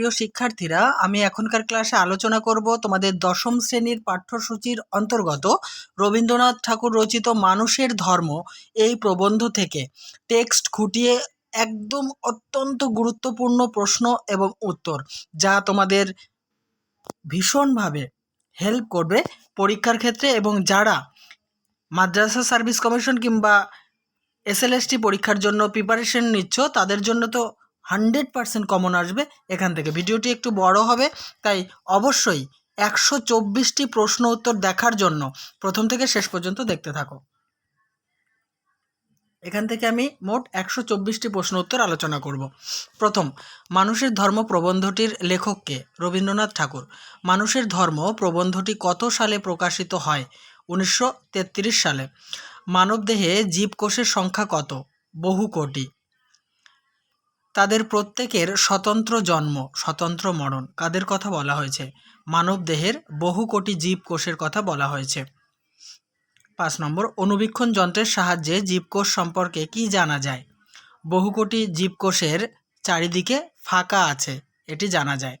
প্রিয় শিক্ষার্থীরা, আমি এখনকার ক্লাসে আলোচনা করব তোমাদের দশম শ্রেণির পাঠ্যসূচির অন্তর্গত রবীন্দ্রনাথ ঠাকুর রচিত মানুষের ধর্ম এই প্রবন্ধ থেকে। টেক্সট খুঁটিয়ে একদম অত্যন্ত গুরুত্বপূর্ণ প্রশ্ন এবং উত্তর, যা তোমাদের ভীষণভাবে হেল্প করবে পরীক্ষার ক্ষেত্রে এবং যারা মাদ্রাসা সার্ভিস কমিশন কিংবা এসএলএসটি পরীক্ষার জন্য প্রিপারেশন নিচ্ছ, তাদের জন্য তো হান্ড্রেড পার্সেন্ট কমন আসবে এখান থেকে। ভিডিওটি একটু বড় হবে, তাই অবশ্যই একশো চব্বিশটি প্রশ্ন উত্তর দেখার জন্য প্রথম থেকে শেষ পর্যন্ত দেখতে থাকো। এখান থেকে আমি মোট একশো চব্বিশটি প্রশ্ন উত্তর আলোচনা করব। প্রথম, মানুষের ধর্ম প্রবন্ধটির লেখককে রবীন্দ্রনাথ ঠাকুর। মানুষের ধর্ম প্রবন্ধটি কত সালে প্রকাশিত হয়? উনিশশো তেত্রিশ সালে। মানবদেহে জীবকোষের সংখ্যা কত? বহু কোটি। তাদের প্রত্যেকের স্বতন্ত্র জন্ম, স্বতন্ত্র মরণ। কাদের কথা বলা হয়েছে? মানবদেহের বহু কোটি জীবকোষের কথা বলা হয়েছে। পাঁচ নম্বর অনুবীক্ষণ যন্ত্রের সাহায্যে জীবকোষ সম্পর্কে কি জানা যায়? বহু কোটি জীবকোষের চারিদিকে ফাঁকা আছে, এটি জানা যায়।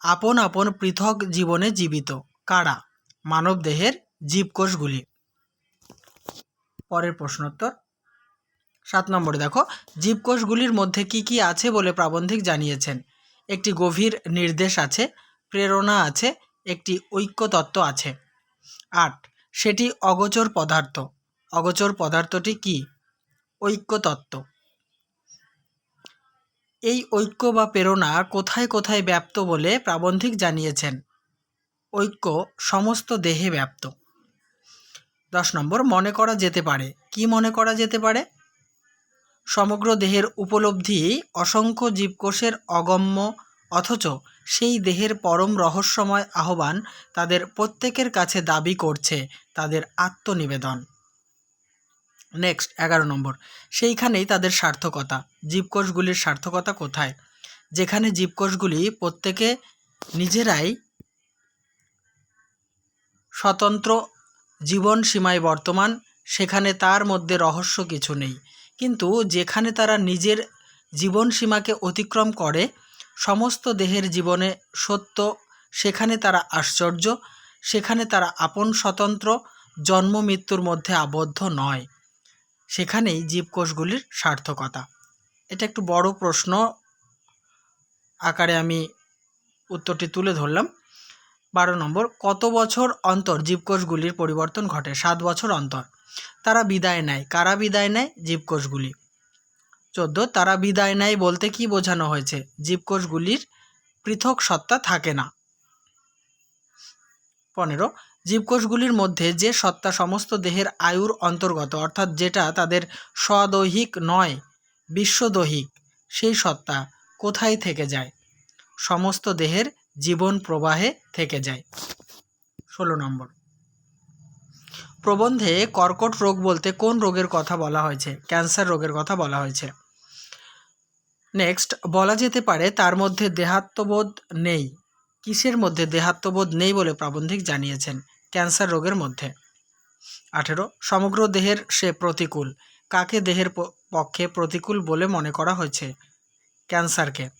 আপন আপন পৃথক জীবনে জীবিত, কারা? মানব মানবদেহের জীবকোষগুলি পরের প্রশ্নোত্তর সাত নম্বরে দেখো, জীবকোষগুলির মধ্যে কি কি আছে বলে প্রাবন্ধিক জানিয়েছেন? একটি গভীর নির্দেশ আছে, প্রেরণা আছে, একটি ঐক্যতত্ত্ব আছে। আট, সেটি অগোচর পদার্থ। অগোচর পদার্থটি কি? ঐক্যতত্ত্ব। এই ঐক্য বা প্রেরণা কোথায় কোথায় ব্যাপ্ত বলে প্রাবন্ধিক জানিয়েছেন? ঐক্য সমস্ত দেহে ব্যাপ্ত। দশ নম্বর, মনে করা যেতে পারে। কি মনে করা যেতে পারে? সমগ্র দেহের উপলব্ধি অসংখ্য জীবকোষের অগম্য, অথচ সেই দেহের পরম রহস্যময় আহ্বান তাদের প্রত্যেকের কাছে দাবি করছে তাদের আত্মনিবেদন। নেক্সট এগারো নম্বর। সেইখানেই তাদের সার্থকতা। জীবকোষগুলির সার্থকতা কোথায়? যেখানে জীবকোষগুলি প্রত্যেকে নিজেরাই স্বতন্ত্র জীবন সীমায় বর্তমান, সেখানে তার মধ্যে রহস্য কিছু নেই। কিন্তু যেখানে তারা নিজের জীবন সীমাকে অতিক্রম করে, সমস্ত দেহের জীবনে সত্য, সেখানে তারা আশ্চর্য, সেখানে তারা আপন স্বতন্ত্র, জন্ম মৃত্যুর মধ্যে আবদ্ধ নয়। সেখানেই জীবকোষগুলির সার্থকতা। এটা একটু বড় প্রশ্ন আকারে আমি উত্তরটি তুলে ধরলাম। বারো নম্বর, কত বছর অন্তর জীবকোষগুলির পরিবর্তন ঘটে? সাত বছর অন্তর। তারা বিদায় নেয়। কারা বিদায় নেয়? জীবকোষগুলি। চোদ্দ, তারা বিদায় নেয় বলতে কি বোঝানো হয়েছে? জীবকোষগুলির পৃথক সত্তা থাকে না। পনেরো, জীবকোষগুলির মধ্যে যে সত্তা সমস্ত দেহের আয়ুর অন্তর্গত, অর্থাৎ যেটা তাদের স্বদৈহিক নয়, বিশ্বদৈহিক, সেই সত্তা কোথায় থেকে যায়? সমস্ত দেহের জীবন প্রবাহে থেকে যায়। ষোলো নম্বর। প্রবন্ধে কর্কট রোগ বলতে কোন রোগের কথা বলা হয়েছে? ক্যান্সার রোগের কথা বলা হয়েছে। নেক্সট, বলা যেতে পারে তার মধ্যে দেহাত্মবোধ নেই। কিসের মধ্যে দেহাত্মবোধ নেই বলে প্রাবন্ধিক জানিয়েছেন ক্যান্সার রোগের মধ্যে? আঠেরো, সমগ্র দেহের সে প্রতিকূল। কাকে দেহের পক্ষে প্রতিকূল বলে মনে করা হয়েছে? ক্যান্সারকে।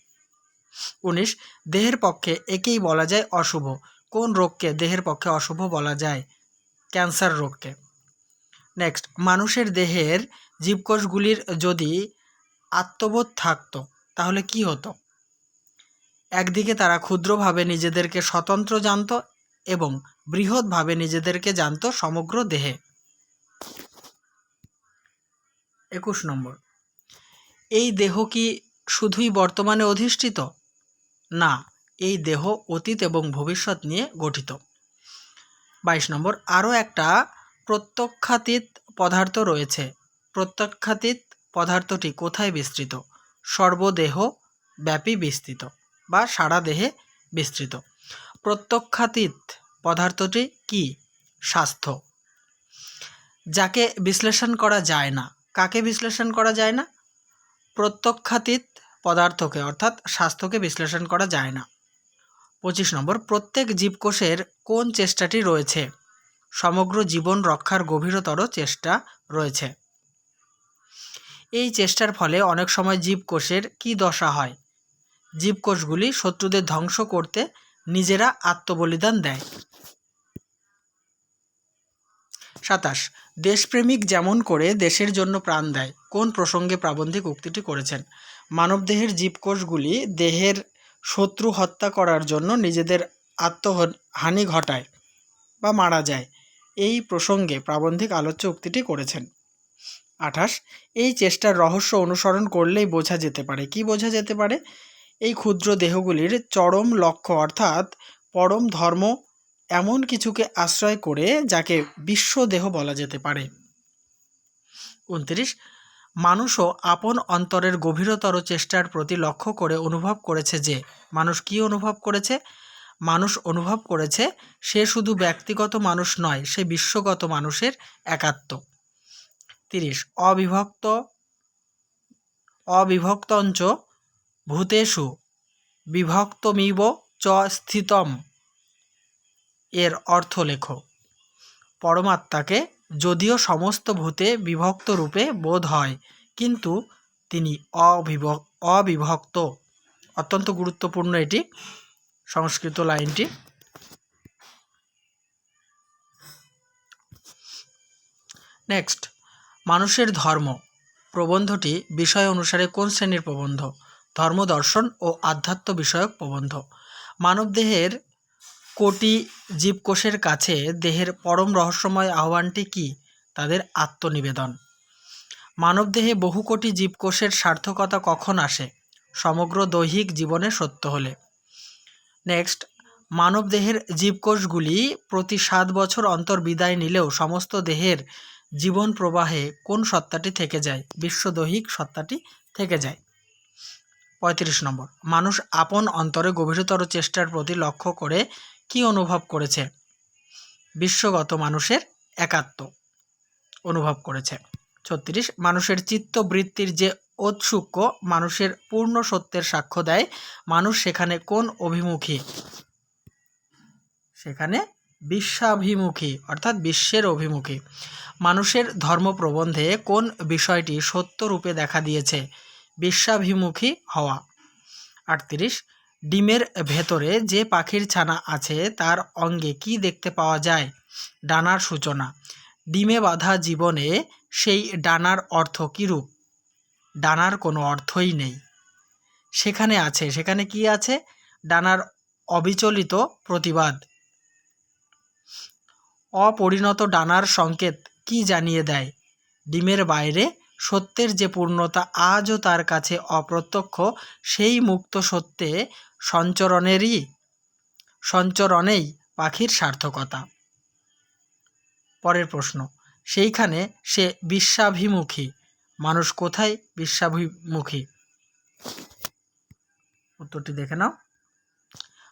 উনিশ, দেহের পক্ষে একেই বলা যায় অশুভ। কোন রোগকে দেহের পক্ষে অশুভ বলা যায়? ক্যান্সার রোগকে। নেক্সট মানুষের দেহের জীবকোষগুলির যদি আত্মবোধ থাকতো, তাহলে কি হতো? একদিকে তারা ক্ষুদ্রভাবে নিজেদেরকে স্বতন্ত্র জানত এবং বৃহৎভাবে নিজেদেরকে জানত সমগ্র দেহে। একুশ নম্বর, এই দেহ কি শুধুই বর্তমানে অধিষ্ঠিত? না, এই দেহ অতীত এবং ভবিষ্যৎ নিয়ে গঠিত। বাইশ নম্বর। আরও একটা প্রত্যক্ষাতীত পদার্থ রয়েছে। প্রত্যক্ষাতীত পদার্থটি কোথায় বিস্তৃত? সর্বদেহ ব্যাপী বিস্তৃত বা সারা দেহে বিস্তৃত। প্রত্যক্ষাতীত পদার্থটি কি? স্বাস্থ্য। যাকে বিশ্লেষণ করা যায় না। কাকে বিশ্লেষণ করা যায় না? প্রত্যক্ষাতীত পদার্থকে, অর্থাৎ স্বাস্থ্যকে বিশ্লেষণ করা যায় না। পঁচিশ নম্বর, প্রত্যেক জীবকোষের কোন চেষ্টাটি রয়েছে? সমগ্র জীবন রক্ষার গভীরতর চেষ্টা রয়েছে। এই চেষ্টার ফলে অনেক সময় জীবকোষের কি দশা হয়? জীবকোষগুলি শত্রুদের ধ্বংস করতে নিজেরা আত্মবলিদান দেয়। সাতাশ, দেশপ্রেমিক যেমন করে দেশের জন্য প্রাণ দেয়, কোন প্রসঙ্গে প্রাবন্ধিক উক্তিটি করেছেন? মানবদেহের জীবকোষগুলি দেহের শত্রু হত্যা করার জন্য নিজেদের আত্মহানি ঘটায় বা মারা যায়। এই প্রসঙ্গে প্রাবন্ধিক আলোচ্য উক্তিটি করেছেন। আঠাশ, এই চেষ্টার রহস্য অনুসরণ করলেই বোঝা যেতে পারে। কি বোঝা যেতে পারে? এই ক্ষুদ্র দেহগুলির চরম লক্ষ্য অর্থাৎ পরম ধর্ম এমন কিছুকে আশ্রয় করে যাকে বিশ্ব দেহ বলা যেতে পারে। উনত্রিশ মানুষও আপন অন্তরের গভীরতর চেষ্টার প্রতি লক্ষ্য করে অনুভব করেছে যে, মানুষ কি অনুভব করেছে? মানুষ অনুভব করেছে, সে শুধু ব্যক্তিগত মানুষ নয়, সে বিশ্বগত মানুষের একাত্ম। তিরিশ, অবিভক্ত, অবিভক্তঞ্চ ভূতেষু, বিভক্তমিব চ স্থিতম। এর অর্থ লেখো। পরমাত্মাকে যদিও সমস্ত ভূতে বিভক্ত রূপে বোধ হয়, কিন্তু তিনি অবিভক্ত অত্যন্ত গুরুত্বপূর্ণ এটি সংস্কৃত লাইনটি। নেক্সট, মানুষের ধর্ম। প্রবন্ধটি বিষয় অনুসারে কোন শ্রেণির প্রবন্ধ? ধর্ম দর্শন ও আধ্যাত্ম বিষয়ক প্রবন্ধ। মানবদেহের কোটি জীবকোষের কাছে দেহের পরম রহস্যময় আহ্বানটি কি? তাদের আত্মনিবেদন। মানবদেহে বহু কোটি জীবকোষের সার্থকতা কখন আসে? সমগ্র দৈহিক জীবনে সত্য হলে। নেক্সট, মানবদেহের জীবকোষগুলি প্রতি সাত বছর অন্তর বিদায় নিলেও সমস্ত দেহের জীবন প্রবাহে কোন সত্তাটি থেকে যায়? বিশ্বদৈহিক সত্তাটি থেকে যায়। পঁয়ত্রিশ নম্বর, মানুষ আপন অন্তরে গভীরতর চেষ্টার প্রতি লক্ষ্য করে কি অনুভব করেছে? বিশ্বগত মানুষের একাত্ম অনুভব করেছে। ছত্রিশ, মানুষের চিত্তবৃত্তির যে ঔৎসুক্য, মানুষের পূর্ণ সত্যের সাক্ষ্য দেয়, মানুষ সেখানে কোন অভিমুখী? সেখানে বিশ্বাভিমুখী, অর্থাৎ বিশ্বের অভিমুখী। মানুষের ধর্মপ্রবন্ধে কোন বিষয়টি সত্য রূপে দেখা দিয়েছে? বিশ্বাভিমুখী হওয়া। আটত্রিশ ডিমের ভেতরে যে পাখির ছানা আছে, তার অঙ্গে কি দেখতে পাওয়া যায়? ডানার সূচনা। ডিমে বাঁধা জীবনে সেই ডানার অর্থ কীরূপ? ডানার কোনো অর্থই নেই। সেখানে আছে, সেখানে কি আছে? ডানার অবিচলিত প্রতিবাদ। অপরিণত ডানার সংকেত কি জানিয়ে দেয়? ডিমের বাইরে সত্যের যে পূর্ণতা আজও তার কাছে অপ্রত্যক্ষ, সেই মুক্ত সত্যে সঞ্চরণেরই, সঞ্চরণেই পাখির সার্থকতা। পরের প্রশ্ন, সেইখানে সে বিশ্বাভিমুখী, মানুষ কোথায় বিশ্বাভিমুখী? উত্তরটি দেখে নাও।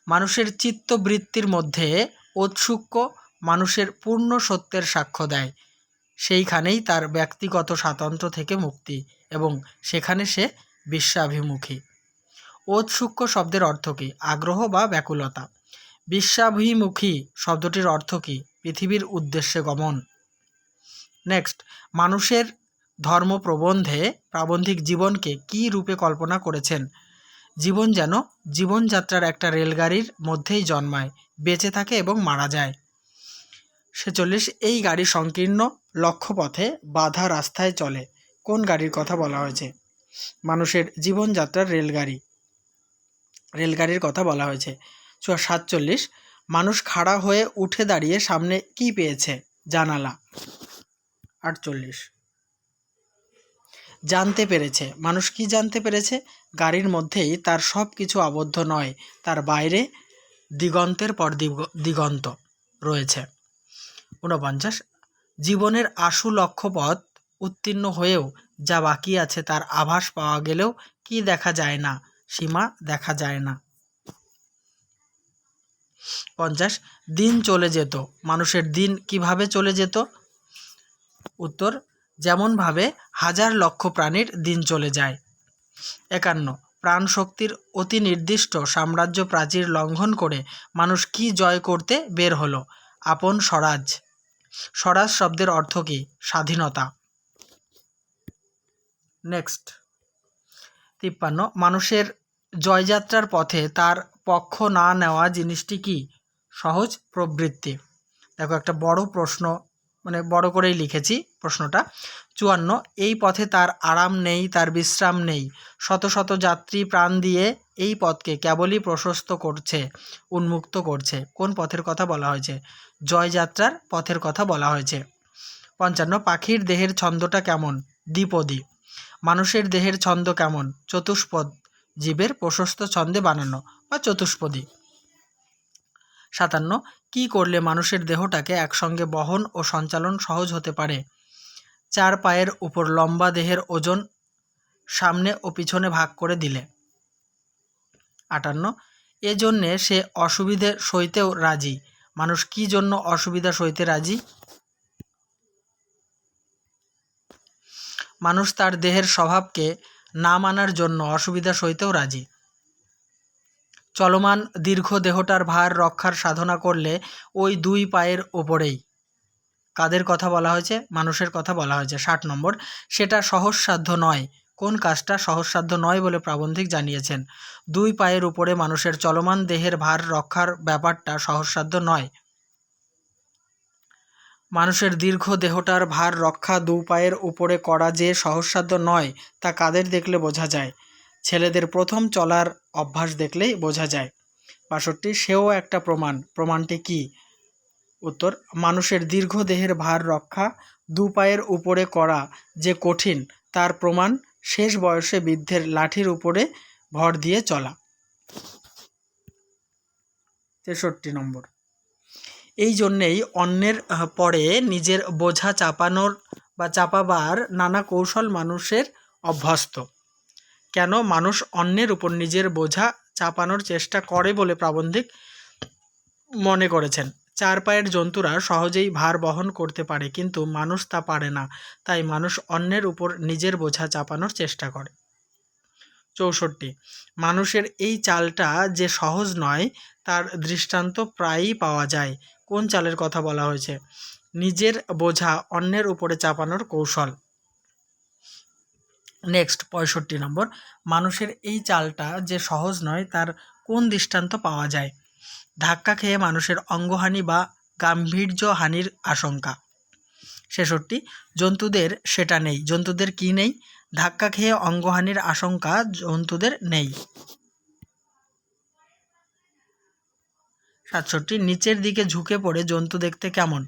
মানুষের চিত্তবৃত্তির মধ্যে ঔৎসুক্য মানুষের পূর্ণ সত্যের সাক্ষ্য দেয়। সেইখানেই তার ব্যক্তিগত স্বাতন্ত্র্য থেকে মুক্তি এবং সেখানে সে বিশ্বাভিমুখী। ঔৎসুক্য শব্দের অর্থ কী? আগ্রহ বা ব্যাকুলতা। বিশ্বাভিমুখী শব্দটির অর্থ কী? পৃথিবীর উদ্দেশ্যে গমন। নেক্সট, মানুষের ধর্ম প্রবন্ধে প্রাবন্ধিক জীবনকে কি রূপে কল্পনা করেছেন? জীবন যেন জীবনযাত্রার একটা রেলগাড়ির মধ্যেই জন্মায়, বেঁচে থাকে এবং মারা যায়। ছেচল্লিশ, এই গাড়ি সংকীর্ণ লক্ষ্যপথে বাধা রাস্তায় চলে। কোন গাড়ির কথা বলা হয়েছে? মানুষের জীবনযাত্রার রেলগাড়ি। রেলগাড়ির কথা বলা হয়েছে। সাতচল্লিশ, মানুষ খাড়া হয়ে উঠে দাঁড়িয়ে সামনে কি পেয়েছে? জানালা। আটচল্লিশ। জানতে পেরেছে। মানুষ কি জানতে পেরেছে? গাড়ির মধ্যেই তার সব কিছু আবদ্ধ নয়, তার বাইরে দিগন্তের পর দিগন্ত রয়েছে। ঊনপঞ্চাশ, জীবনের আশু লক্ষ্যপথ উত্তীর্ণ হয়েও যা বাকি আছে তার আভাস পাওয়া গেলেও কি দেখা যায় না? সীমা দেখা যায় না। পঞ্চাশ, দিন চলে যেত। মানুষের দিন কীভাবে চলে যেত? উত্তর, যেমনভাবে হাজার লক্ষ প্রাণীর দিন চলে যায়। একান্ন প্রাণ শক্তির অতি নির্দিষ্ট সাম্রাজ্য প্রাচীর লঙ্ঘন করে মানুষ কি জয় করতে বের হলো? আপন স্বরাজ। স্বরাজ শব্দের অর্থ কী? স্বাধীনতা। নেক্সট, তিপ্পান্ন, মানুষের জয়যাত্রার পথে তার পক্ষ না নেওয়া জিনিসটি কি? সহজ প্রবৃত্তি। দেখো, একটা বড় প্রশ্ন মানে বড় করেই লিখেছি প্রশ্নটা। চুয়ান্ন, এই পথে তার আরাম নেই, তার বিশ্রাম নেই। শত শত যাত্রী প্রাণ দিয়ে এই পথকে কেবলই প্রশস্ত করছে, উন্মুক্ত করছে। কোন পথের কথা বলা হয়েছে? জয়যাত্রার পথের কথা বলা হয়েছে। পঞ্চান্ন, পাখির দেহের ছন্দটা কেমন? দ্বিপদী। মানুষের দেহের ছন্দ কেমন? চতুষ্পদ। জীবের প্রশস্ত ছন্দে বানানো বা চতুষ্পদী। সাতান্ন, কি করলে মানুষের দেহটাকে একসঙ্গে বহন ও সঞ্চালন সহজ হতে পারে? চার, পায়ের উপর লম্বা দেহের ওজন সামনে ও পিছনে ভাগ করে দিলে। আটান্ন এজন্যে সে অসুবিধে সইতেও রাজি। মানুষ কি জন্য অসুবিধা সইতে রাজি? মানুষ তার দেহের স্বভাবকে না মানার জন্য অসুবিধা সইতেও রাজি। চলমান দীর্ঘ দেহটার ভার রক্ষার সাধনা করলে ওই দুই পায়ের ওপরেই। কাদের কথা বলা হয়েছে? মানুষের কথা বলা হয়েছে। ষাট নম্বর, সেটা সহজসাধ্য নয়। কোন কাজটা সহজসাধ্য নয় বলে প্রাবন্ধিক জানিয়েছেন। দুই পায়ের উপরে মানুষের চলমান দেহের ভার রক্ষার ব্যাপারটা সহজসাধ্য নয়। মানুষের দীর্ঘ দেহটার ভার রক্ষা দু পায়ের উপরে করা যে সহজসাধ্য নয়, তা কাদের দেখলে বোঝা যায়? ছেলেদের প্রথম চলার অভ্যাস দেখলেই বোঝা যায়। বাষট্টি, সেও একটা প্রমাণ। প্রমাণটি কি? উত্তর, মানুষের দীর্ঘ দেহের ভার রক্ষা দু পায়ের উপরে করা যে কঠিন, তার প্রমাণ শেষ বয়সে বৃদ্ধের লাঠির উপরে ভর দিয়ে চলা। তেষট্টি নম্বর। এই জন্যেই অন্যের পরে নিজের বোঝা চাপানোর বা চাপাবার নানা কৌশল মানুষের অভ্যস্ত। কেন মানুষ অন্যের উপর নিজের বোঝা চাপানোর চেষ্টা করে বলে প্রাবন্ধিক মনে করেছেন। চার পায়ের জন্তুরা সহজেই ভার বহন করতে পারে, কিন্তু মানুষ তা পারে না। তাই মানুষ অন্যের উপর নিজের বোঝা চাপানোর চেষ্টা করে। চৌষট্টি, মানুষের এই চালটা যে সহজ নয়, তার দৃষ্টান্ত প্রায়ই পাওয়া যায়। কোন চালের কথা বলা হয়েছে? নিজের বোঝা অন্যের উপরে চাপানোর কৌশল। নেক্সট, পঁয়ষট্টি নম্বর। মানুষের এই চালটা যে সহজ নয়, তার কোন দৃষ্টান্ত পাওয়া যায়? ধাক্কা খেয়ে মানুষের অঙ্গহানি বা গাম্ভীর্য হানির আশঙ্কা। ছেষট্টি, জন্তুদের সেটা নেই। জন্তুদের কি নেই? ধাক্কা খেয়ে অঙ্গহানির আশঙ্কা জন্তুদের নেই। সাতষট্টি নিচের দিকে ঝুঁকে পড়ে জন্তু দেখতে কেমন?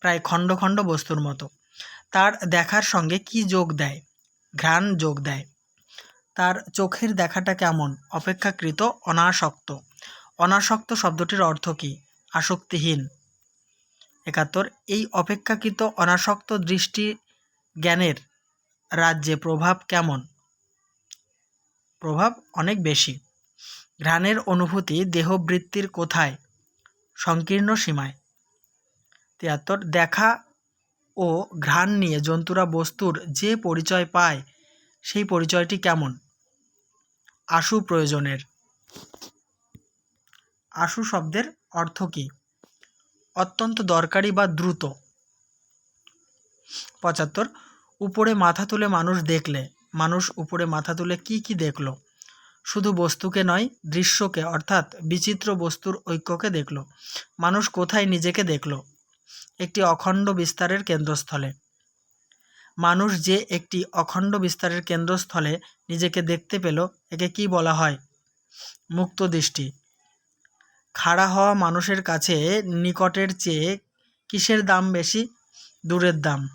প্রায় খণ্ড খণ্ড বস্তুর মতো। তার দেখার সঙ্গে কি যোগ দেয়? ঘ্রাণ যোগ দেয়। তার চোখের দেখাটা কেমন? অপেক্ষাকৃত অনাসক্ত। অনাসক্ত শব্দটির অর্থ কী? আসক্তিহীন। একাত্তর, এই অপেক্ষাকৃত অনাসক্ত দৃষ্টি জ্ঞানের রাজ্যে প্রভাব কেমন? প্রভাব অনেক বেশি। ঘ্রাণের অনুভূতি দেহবৃত্তির কোথায়? সংকীর্ণ সীমায়। তিয়াত্তর, দেখা ও ঘ্রাণ নিয়ে জন্তুরা বস্তুর যে পরিচয় পায়, সেই পরিচয়টি কেমন? আশু প্রয়োজনের। আশু শব্দের অর্থ কী? অত্যন্ত দরকারি বা দ্রুত। পঁচাত্তর, উপরে মাথা তুলে মানুষ দেখলে। মানুষ উপরে মাথা তুলে কি কি দেখল? শুধু বস্তুকে নয়, দৃশ্যকে, অর্থাৎ বিচিত্র বস্তুর ঐক্যকে দেখল। মানুষ কোথায় নিজেকে দেখল? একটি অখণ্ড বিস্তারের কেন্দ্রস্থলে। মানুষ যে একটি অখণ্ড বিস্তারের কেন্দ্রস্থলে নিজেকে দেখতে পেল, একে কি বলা হয়? মুক্ত দৃষ্টি। খাড়া হওয়া মানুষের কাছে নিকটের চেয়ে কিসের দাম বেশি? দূরের দাম।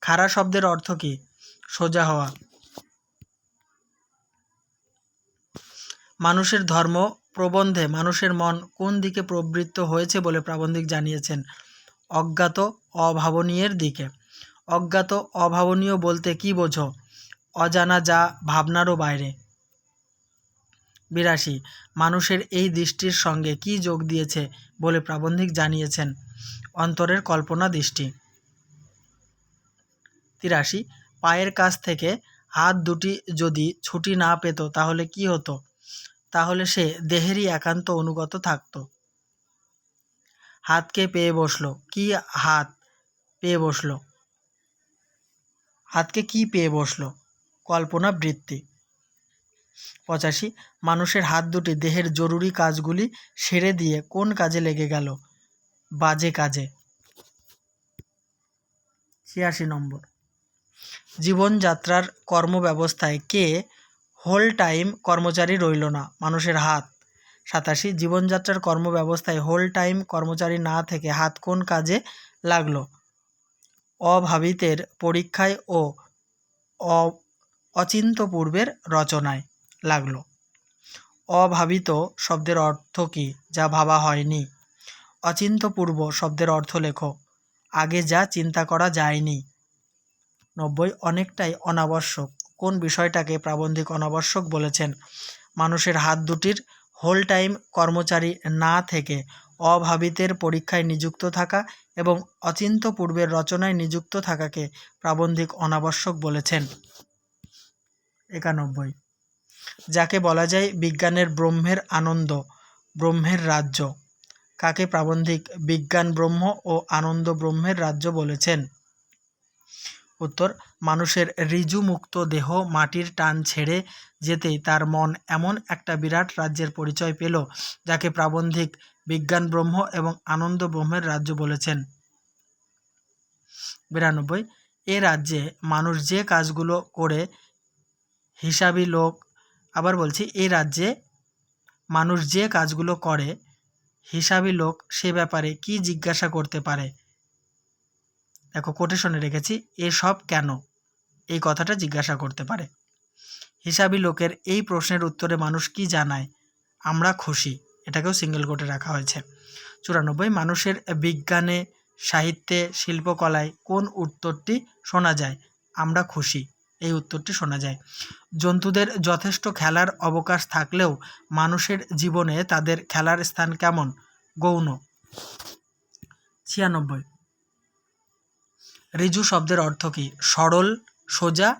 খাড়া শব্দের অর্থ কী? সোজা হওয়া। মানুষের ধর্ম প্রবন্ধে মানুষের মন কোন দিকে প্রবৃত্ত হয়েছে বলে প্রাবন্ধিক জানিয়েছেন। অজ্ঞাত অভাবনীয়ের দিকে। অজ্ঞাত অভাবনীয় বলতে কি বোঝো? অজানা যা ভাবনারও বাইরে। বিরাশি, মানুষের এই দৃষ্টির সঙ্গে কি যোগ দিয়েছে বলে প্রাবন্ধিক জানিয়েছেন অন্তরের কল্পনা দৃষ্টি। তিরাশি, পায়ের কাছ থেকে হাত দুটি যদি ছুটি না পেত তাহলে কি হতো? তাহলে সে দেহেরই একান্ত অনুগত থাকত। হাতকে পেয়ে বসল? কি হাত পেয়ে বসল? হাতকে কি পেয়ে বসল? কল্পনা বৃত্তি। পঁচাশি, মানুষের হাত দুটি দেহের জরুরি কাজগুলি সেরে দিয়ে কোন কাজে লেগে গেল? বাজে কাজে। ছিয়াশি নম্বর। জীবনযাত্রার কর্মব্যবস্থায় কে হোল টাইম কর্মচারী রইল না, মানুষের হাত। সাতাশি, জীবনযাত্রার কর্মব্যবস্থায় হোল টাইম কর্মচারী না থেকে হাত কোন কাজে লাগল? অভাবিতের পরীক্ষায় ও অচিন্ত পূর্বের রচনায় লাগল। অভাবিত শব্দের অর্থ কী যা ভাবা হয়নি? অচিন্ত পূর্ব শব্দের অর্থ লেখো, আগে যা চিন্তা করা যায়নি। নব্বই, অনেকটাই অনাবশ্যক। কোন বিষয়টাকে প্রাবন্ধিক অনাবশ্যক বলেছেন? মানুষের হাত দুটির হোল টাইম কর্মচারী না থেকে অভাবিতের পরীক্ষায় নিযুক্ত থাকা এবং অচিন্ত পূর্বের রচনায় নিযুক্ত থাকাকে প্রাবন্ধিক অনাবশ্যক বলেছেন। একানব্বই। যাকে বলা যায় বিজ্ঞানের ব্রহ্মের আনন্দ, ব্রহ্মের রাজ্য। কাকে প্রাবন্ধিক বিজ্ঞান ব্রহ্ম ও আনন্দ ব্রহ্মের রাজ্য বলেছেন? উত্তর, মানুষের ঋজুমুক্ত দেহ মাটির টান ছেড়ে যেতেই তার মন এমন একটা বিরাট রাজ্যের পরিচয় পেল, যাকে প্রাবন্ধিক বিজ্ঞান ব্রহ্ম এবং আনন্দ ব্রহ্মের রাজ্য বলেছেন। বিরানব্বই, এ রাজ্যে মানুষ যে কাজগুলো করে হিসাবি লোক, আবার বলছি এই রাজ্যে মানুষ যে কাজগুলো করে হিসাবি লোক সে ব্যাপারে কি জিজ্ঞাসা করতে পারে? দেখো কোটেশনে রেখেছি, এসব কেন? এই কথাটা জিজ্ঞাসা করতে পারে। হিসাবি লোকের এই প্রশ্নের উত্তরে মানুষ কি জানায়? আমরা খুশি, এটাকেও সিঙ্গেল কোটে রাখা হয়েছে। চুরানব্বই, মানুষের বিজ্ঞানে, সাহিত্যে, শিল্পকলায় কোন উত্তরটি শোনা যায়? আমরা খুশি, এই উত্তরটি শোনা যায়। জন্তুদের যথেষ্ট খেলার অবকাশ থাকলেও মানুষের জীবনে তাদের খেলার স্থান কেমন? গৌণ। ছিয়ানব্বই ঋজু শব্দের অর্থ কী? সরল, সোজা,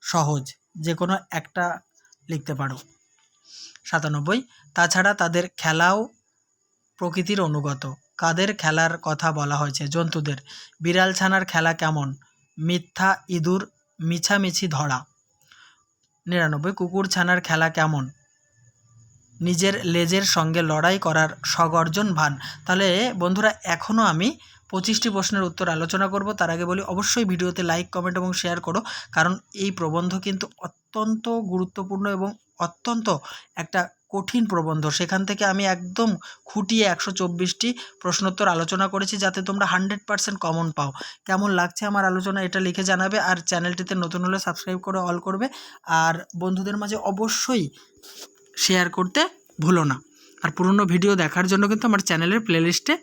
সহজ। যে কোনো একটা লিখতে পারো। সাতানব্বই। তাছাড়া তাদের খেলাও প্রকৃতির অনুগত। কাদের খেলার কথা বলা হয়েছে? জন্তুদের। বিড়াল ছানার খেলা কেমন? মিথ্যা, ইঁদুর, মিছামিছি ধরা। নিরানব্বই। কুকুর ছানার খেলা কেমন? নিজের লেজের সঙ্গে লড়াই করার সগর্জন ভান। তাহলে বন্ধুরা এখনও আমি পঁচিশটি প্রশ্নের উত্তর আলোচনা করব। তার আগে বলি, অবশ্যই ভিডিওতে লাইক কমেন্ট এবং শেয়ার করো। কারণ এই প্রবন্ধ কিন্তু অত্যন্ত গুরুত্বপূর্ণ এবং অত্যন্ত একটা কঠিন প্রবন্ধ। সেখান থেকে আমি একদম খুঁটিয়ে একশো চব্বিশটি প্রশ্নোত্তর আলোচনা করেছি যাতে তোমরা হান্ড্রেড পারসেন্ট কমন পাও। কেমন লাগছে আমার আলোচনা এটা লিখে জানাবে আর চ্যানেলটিতে নতুন হলে সাবস্ক্রাইব করে অল করবে। আর বন্ধুদের মাঝে অবশ্যই শেয়ার করতে ভুলো না। আর পুরনো ভিডিও দেখার জন্য কিন্তু আমার চ্যানেলের প্লেলিস্টে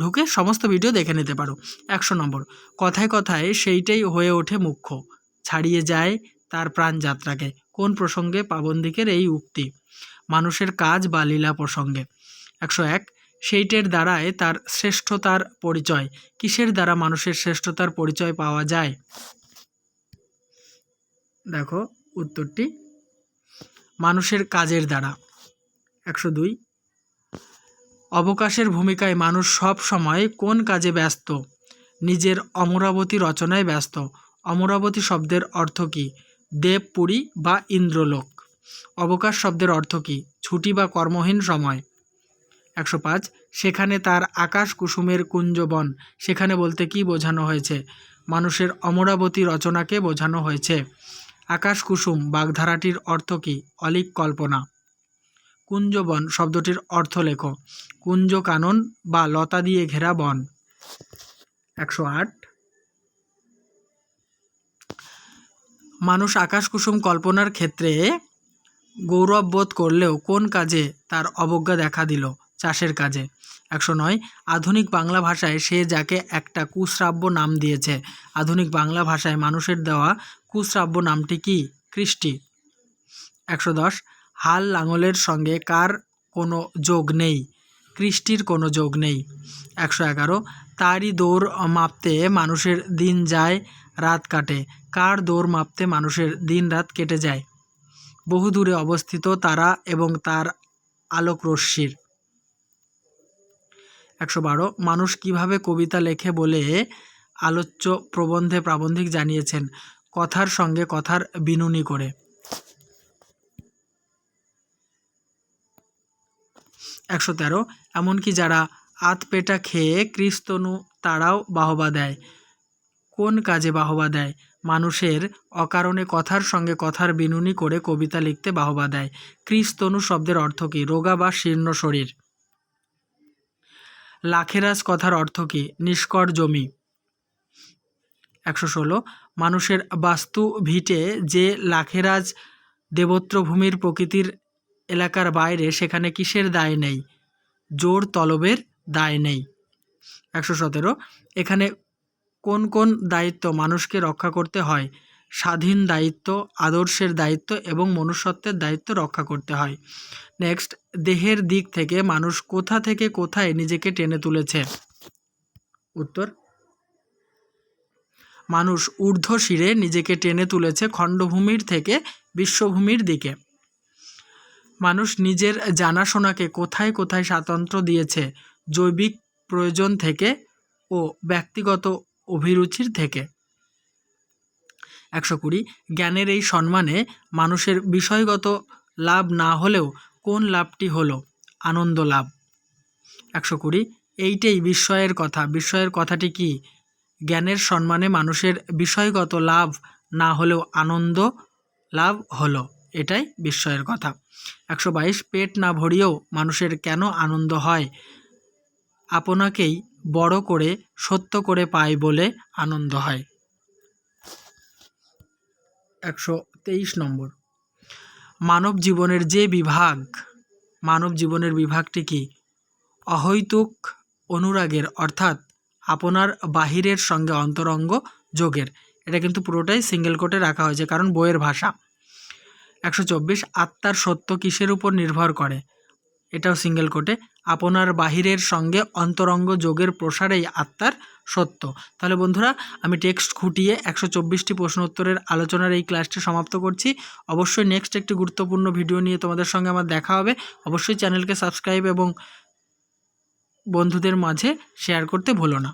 ঢুকে সমস্ত ভিডিও দেখে নিতে পারো। একশো নম্বর, কথায় কথায় সেইটাই হয়ে ওঠে মুখ্য। ছাড়িয়ে যায় তার প্রাণযাত্রাকে। কোন প্রসঙ্গে? পাবন্দিকের এই উক্তি। মানুষের কাজ বা লীলা প্রসঙ্গে। একশো এক, সেইটের দ্বারায় তার শ্রেষ্ঠতার পরিচয়। কিসের দ্বারা মানুষের শ্রেষ্ঠতার পরিচয় পাওয়া যায়? দেখো উত্তরটি। মানুষের কাজের দ্বারা। একশো দুই অবকাশের ভূমিকায় মানুষ সব সময় কোন কাজে ব্যস্ত? নিজের অমরাবতী রচনায় ব্যস্ত। অমরাবতী শব্দের অর্থ কী? দেবপুরী বা ইন্দ্রলোক? অবকাশ শব্দের অর্থ কী? ছুটি বা কর্মহীন সময়? একশো পাঁচ, সেখানে তার আকাশ কুসুমের কুঞ্জবন সেখানে বলতে কি বোঝানো হয়েছে? মানুষের অমরাবতী রচনাকে বোঝানো হয়েছে। আকাশ কুসুম বাগধারাটির অর্থ কী? অলিক কল্পনা। কুঞ্জবন শব্দটির অর্থ লেখো। কুঞ্জ কানন বা লতা দিয়ে ঘেরা বন। একশো আট। মানুষ আকাশ কুসুম কল্পনার ক্ষেত্রে গৌরব বোধ করলেও কোন কাজে তার অবজ্ঞা দেখা দিল? চাষের কাজে। একশো নয়। আধুনিক বাংলা ভাষায় সে যাকে একটা কুশ্রাব্য নাম দিয়েছে। আধুনিক বাংলা ভাষায় মানুষের দেওয়া কুশ্রাব্য নামটি কি? কৃষ্টি। একশো দশ। হাল লাঙলের সঙ্গে কার কোনো যোগ নেই? কৃষ্টির কোনো যোগ নেই। একশো এগারো। তারই দৌড় মাপতে মানুষের দিন যায়, রাত কাটে। কার দৌড় মাপতে মানুষের দিন রাত কেটে যায়? বহু দূরে অবস্থিত তারা এবং তার আলোক রশ্মির একশো বারো। মানুষ কীভাবে কবিতা লেখে বলে আলোচ্য প্রবন্ধে প্রাবন্ধিক জানিয়েছেন। কথার সঙ্গে কথার বিনুনি করে। একশো তেরো, এমনকি যারা আত পেটা খেয়ে ক্রিস্তনু, তারাও বাহবা দেয়। কোন কাজে বাহবা দেয়? মানুষের অকারণে কথার সঙ্গে কথার বিনুনি করে কবিতা লিখতে বাহবা দেয়। ক্রিস্তনু শব্দের অর্থ কী? রোগা বা শীর্ণ শরীর। লাখেরাজ কথার অর্থ কী? নিষ্কর জমি। একশো ষোলো, মানুষের বাস্তু ভিটে যে লাখেরাজ দেবত্রভূমির প্রকৃতির এলাকার বাইরে সেখানে কিসের দায় নেই? জোর তলবের দায় নেই। একশো সতেরো, এখানে কোন কোন দায়িত্ব মানুষকে রক্ষা করতে হয়? স্বাধীন দায়িত্ব, আদর্শের দায়িত্ব এবং মনুষ্যত্বের দায়িত্ব রক্ষা করতে হয়। নেক্সট, দেহের দিক থেকে মানুষ কোথা থেকে কোথায় নিজেকে টেনে তুলেছে? উত্তর, মানুষ ঊর্ধ্ব শিরে নিজেকে টেনে তুলেছে খণ্ডভূমির থেকে বিশ্বভূমির দিকে। মানুষ নিজের জানাশোনাকে কোথায় কোথায় স্বাতন্ত্র্য দিয়েছে, জৈবিক প্রয়োজন থেকে ও ব্যক্তিগত অভিরুচির থেকে। একশো কুড়ি, জ্ঞানের এই সম্মানে মানুষের বিষয়গত লাভ না হলেও কোন লাভটি হলো? আনন্দ লাভ। একশো কুড়ি, এইটাই বিস্ময়ের কথা। বিস্ময়ের কথাটি কি? জ্ঞানের সম্মানে মানুষের বিষয়গত লাভ না হলেও আনন্দ লাভ হলো। এটাই বিস্ময়ের কথা। একশো বাইশ পেট না ভরিয়েও মানুষের কেন আনন্দ হয়? আপনাকেই বড় করে, সত্য করে পায় বলে আনন্দ হয়। একশো তেইশ নম্বর। মানব জীবনের যে বিভাগ, মানব জীবনের বিভাগটি কি? অহৈতুক অনুরাগের, অর্থাৎ আপনার বাহিরের সঙ্গে অন্তরঙ্গ যোগের। এটা কিন্তু পুরোটাই সিঙ্গেল কোটে রাখা হয়েছে, কারণ বইয়ের ভাষা। একশো চব্বিশ আত্মার সত্য কিসের উপর নির্ভর করে? এটাও সিঙ্গেল কোটে আপনার বাহিরের সঙ্গে অন্তরঙ্গ যোগের প্রসারেই আত্মার সত্য। তাহলে বন্ধুরা, আমি টেক্সট খুঁটিয়ে একশো চব্বিশটি প্রশ্ন উত্তরের আলোচনার এই ক্লাসটি সমাপ্ত করছি। অবশ্যই নেক্সট একটি গুরুত্বপূর্ণ ভিডিও নিয়ে তোমাদের সঙ্গে আমার দেখা হবে। অবশ্যই চ্যানেলকে সাবস্ক্রাইব এবং বন্ধুদের মাঝে শেয়ার করতে ভুলো না।